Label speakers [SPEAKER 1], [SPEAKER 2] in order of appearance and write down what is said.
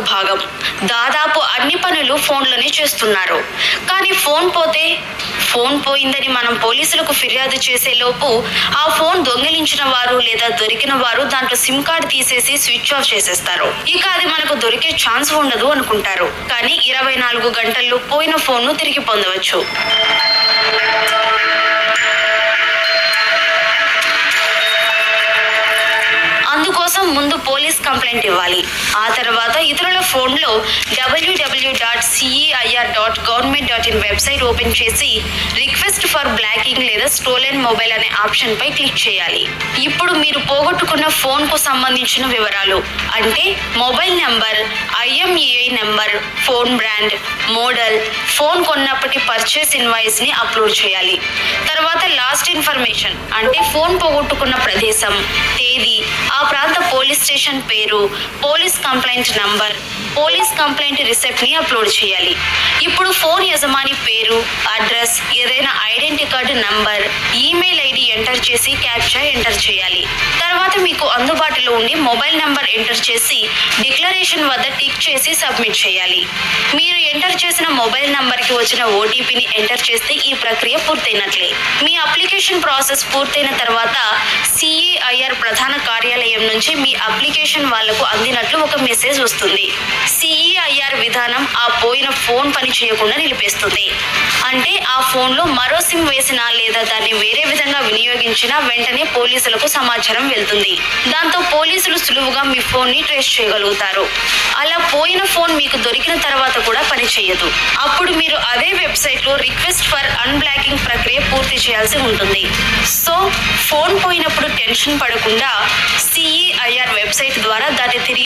[SPEAKER 1] భాగం. దాదాపు అన్ని పనులు ఫోన్లోనే చేస్తున్నారు. కానీ ఫోన్ పోతే ఫోన్ పోయిందని మనం పోలీసులకు ఫిర్యాదు చేసే లోపు ఆ ఫోన్ దొంగిలించిన వారు లేదా దొరికిన వారు దాంట్లో సిమ్ కార్డ్ తీసేసి స్విచ్ ఆఫ్ చేసేస్తారు. ఇక అది మనకు దొరికే ఛాన్స్ ఉండదు అనుకుంటారు. కానీ ఇరవై నాలుగు గంటల్లో పోయిన ఫోన్ను తిరిగి పొందవచ్చు. ముందు పోలీస్ కంప్లైంట్ ఇవ్వాలి. ఆ తర్వాత ఇతరుల ఫోన్లో WW dot CEIR dot government dot in website open చేసి రిక్వెస్ట్ ఫర్ బ్లాకింగ్ లేదా స్టోలెన్ మొబైల్ అనే ఆప్షన్ పై క్లిక్ చేయాలి. ఇప్పుడు మీరు పోగొట్టుకున్న ఫోన్కు సంబంధించిన వివరాలు అంటే mobile number IMEI number phone brand model phone కొన్నప్పటి purchase ఇన్వాయిస్ని అప్లోడ్ చేయాలి. తర్వాత ఇన్ఫర్మేషన్ అంటే ఫోన్ పోగొట్టుకున్న ప్రదేశం తేదీ ఆ ప్రాంత పోలీస్ స్టేషన్ పేరు police complaint number police complaint రిసెప్ట్ని upload చేయాలి. ఇప్పుడు ఫోన్ యజమాని పేరు అడ్రస్ ఏదైనా identity card number email ID enter చేసి క్యాప్చా ఎంటర్ చేయాలి. తర్వాత మీకు అందుబాటులో ఉండి మొబైల్ నంబర్ ఎంటర్ చేసి డిక్లరేషన్ వద్ద టిక్ చేసి సబ్మిట్ చేయాలి. మీరు ఎంటర్ చేసిన మొబైల్ నంబర్కి వచ్చిన ఓటీపీని ఎంటర్ చేస్తే ఈ ప్రక్రియ పూర్తయినట్లే. మీ అప్లికేషన్ ప్రాసెస్ పూర్తయిన తర్వాత సిఈఐఆర్ ప్రధాన కార్యాలయం నుంచి మీ అప్లికేషన్ వాళ్ళకు అందినట్లు ఒక మెసేజ్ వస్తుంది. సిఈఐఆర్ విధానం ఆ పోయిన ఫోన్ పని చేయకుండా నిలిపేస్తుంది. అంటే ఆ ఫోన్లో మరో సిమ్ వేసినా లేదా దాన్ని వేరే విధంగా వినియోగించినా వెంటనే పోలీసులకు సమాచారం వెళ్తుంది. దాంతో పోలీసులు సులువుగా మీ ఫోన్ని ట్రేస్ చేయగలుగుతారు. అలా పోయిన ఫోన్ మీకు దొరికిన తర్వాత కూడా పని చేయదు. అప్పుడు మీరు అదే వెబ్సైట్లో రిక్వెస్ట్ ఫర్ అన్బ్లాకింగ్ ప్రక్రియ పూర్తి చేయాల్సి ఉంటుంది. సో ఫోన్ పోయినప్పుడు టెన్షన్ పడకుండా సిఈఐఆర్ వెబ్సైట్ ద్వారా దాన్ని తిరిగి